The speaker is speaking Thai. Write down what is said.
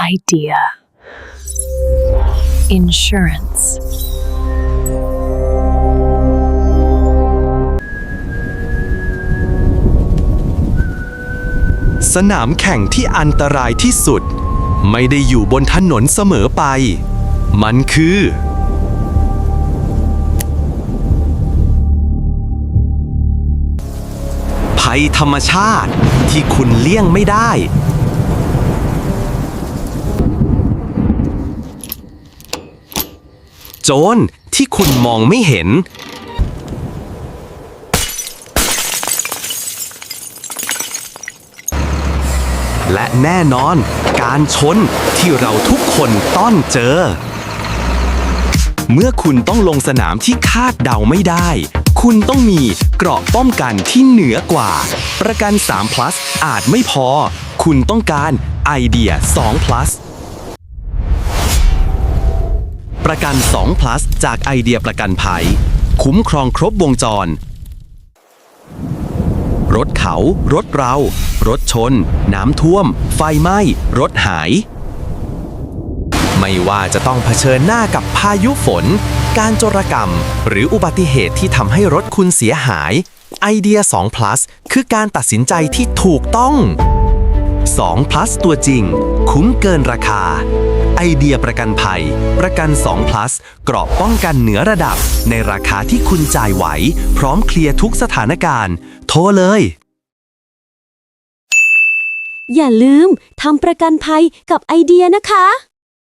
idea. Insurance. สนามแข่งที่อันตรายที่สุด ไม่ได้อยู่บนถนนเสมอไป มันคือ ภัยธรรมชาติที่คุณเลี่ยงไม่ได้ โจรที่คุณมองไม่เห็น และแน่นอนการชนที่เราทุกคนต้องเจอ เมื่อคุณต้องลงสนามที่คาดเดาไม่ได้ คุณต้องมีเกราะป้องกันที่เหนือกว่า ประกัน3 plus อาจไม่พอ คุณต้องการไอเดีย2 plus ประกัน 2 plus จากไอเดียประกันภัย คุ้มครองครบวงจร รถเขา รถเรา รถชน น้ำท่วม ไฟไหม้ รถหาย ไม่ว่าจะต้องเผชิญหน้ากับพายุฝน การโจรกรรม หรืออุบัติเหตุที่ทำให้รถคุณเสียหาย ไอเดีย 2 plus คือการตัดสินใจที่ถูกต้อง 2 plus ตัวจริง คุ้มเกินราคา ไอเดียประกันภัย ประกัน 2 plus กรอบป้องกันเหนือระดับ ในราคาที่คุณจ่ายไหว พร้อมเคลียร์ทุกสถานการณ์ โทรเลย อย่าลืมทำประกันภัยกับไอเดียนะคะ